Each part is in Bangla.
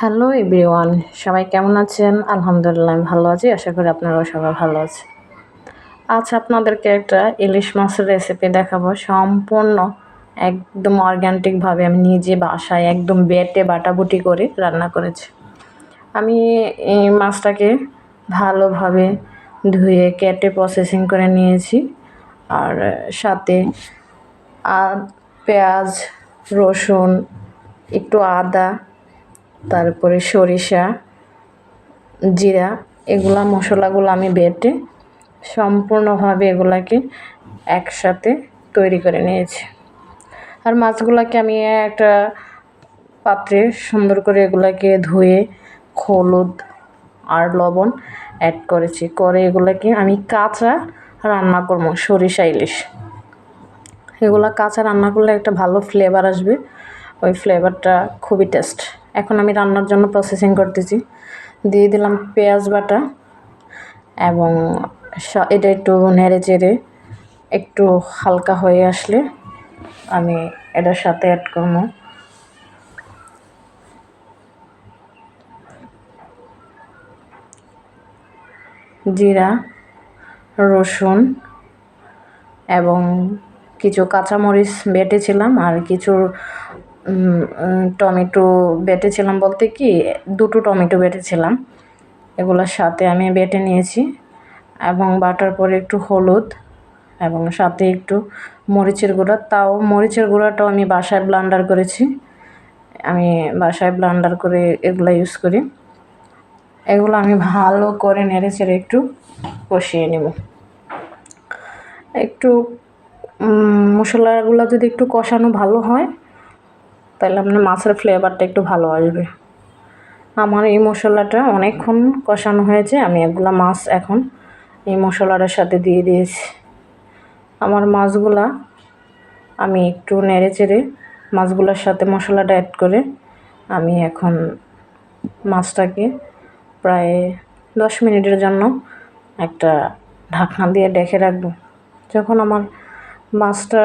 হ্যালো এভরিওয়ান সবাই কেমন আছেন? আলহামদুলিল্লাহ, আমি ভালো আছি। আশা করি আপনারাও সবাই ভালো আছে আজ আপনাদেরকে একটা ইলিশ মাছের রেসিপি দেখাবো। সম্পূর্ণ একদম অর্গ্যানিকভাবে আমি নিজে বাসায় একদম বেটে বাটাবুটি করে রান্না করেছি। আমি এই মাছটাকে ভালোভাবে ধুয়ে, কেটে প্রসেসিং করে নিয়েছি। আর সাথে পেঁয়াজ, রসুন, একটু আদা তারপরে সরিষা, জিরা, এগুলা মশলাগুলো আমি বেটে সম্পূর্ণভাবে এগুলাকে একসাথে তৈরি করে নিয়েছি। আর মাছগুলোকে আমি একটা পাত্রে সুন্দর করে এগুলাকে ধুয়ে হলুদ আর লবণ অ্যাড করেছি। করে এগুলাকে আমি কাঁচা রান্না করব, সরিষা ইলিশ। এগুলো কাঁচা রান্না করলে একটা ভালো ফ্লেভার আসবে। ওই ফ্লেভারটা খুবই টেস্ট এখন আমি রান্নার জন্য প্রসেসিং করতেছি। দিয়ে দিলাম পেঁয়াজ বাটা এবং এটা একটু নেড়ে চেড়ে একটু হালকা হয়ে আসলে আমি এটার সাথে অ্যাড করব। জিরা, রসুন এবং কিছু কাঁচামরিচ বেটেছিলাম আর কিছু টমেটো বেটেছিলাম বলতে কি, দুটো টমেটো বেটেছিলাম। এগুলোর সাথে আমি বেটে নিয়েছি এবং বাটার পরে একটু হলুদ এবং সাথে একটু মরিচের গুঁড়া। তাও মরিচের গুঁড়াটাও আমি বাসায় ব্লান্ডার করেছি। আমি বাসায় ব্লান্ডার করে এগুলো ইউজ করি। এগুলো আমি ভালো করে নেড়ে চেড়ে একটু কষিয়ে নেব। একটু মশলাগুলো যদি একটু কষানো ভালো হয় তাহলে আপনার মাছের ফ্লেভারটা একটু ভালো আসবে। আমার এই মশলাটা অনেকক্ষণ কষানো হয়েছে, আমি এগুলো মাছ এখন এই মশলাটার সাথে দিয়ে দিয়েছি। আমার মাছগুলা আমি একটু নেড়ে চেড়ে মাছগুলোর সাথে মশলাটা অ্যাড করে আমি এখন মাছটাকে প্রায় দশ মিনিটের জন্য একটা ঢাকনা দিয়ে ডেকে রাখব। যখন আমার মাছটা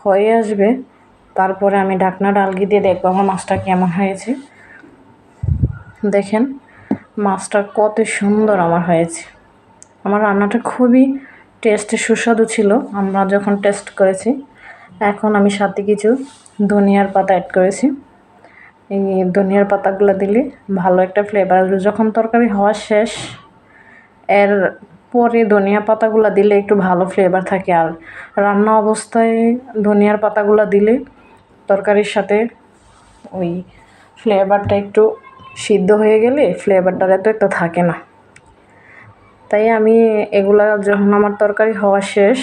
হয়ে আসবে তারপরে আমি ঢাকনাটা আলগি দিয়ে দেখব আমার মাছটা কেমন হয়েছে। দেখেন, মাছটা কত সুন্দর আমার হয়েছে। আমার রান্নাটা খুবই টেস্টে সুস্বাদু ছিল। আমরা যখন টেস্ট করেছি, এখন আমি সাথে কিছু ধনিয়ার পাতা অ্যাড করেছি। এই ধনিয়ার পাতাগুলো দিলে ভালো একটা ফ্লেভার আসবে। যখন তরকারি হওয়া শেষ, এর পরে ধনিয়া পাতাগুলো দিলে একটু ভালো ফ্লেভার থাকে। আর রান্না অবস্থায় ধনিয়ার পাতাগুলো দিলে তরকারির সাথে ওই ফ্লেভারটা একটু সিদ্ধ হয়ে গেলে ফ্লেভারটা এত একটা থাকে না। তাই আমি এগুলা যখন আমার তরকারি হওয়া শেষ,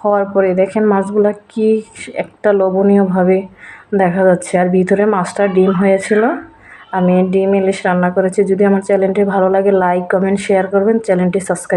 হওয়ার পরে দেখেন মাছগুলা কি একটা লোভনীয়ভাবে দেখা যাচ্ছে। আর ভিতরে মাছটা ডিম হয়েছিল। আমি ডিম ইলিশ রান্না করেছি। যদি আমার চ্যানেলটি ভালো লাগে লাইক কমেন্ট শেয়ার করবেন। চ্যানেলটি সাবস্ক্রাইব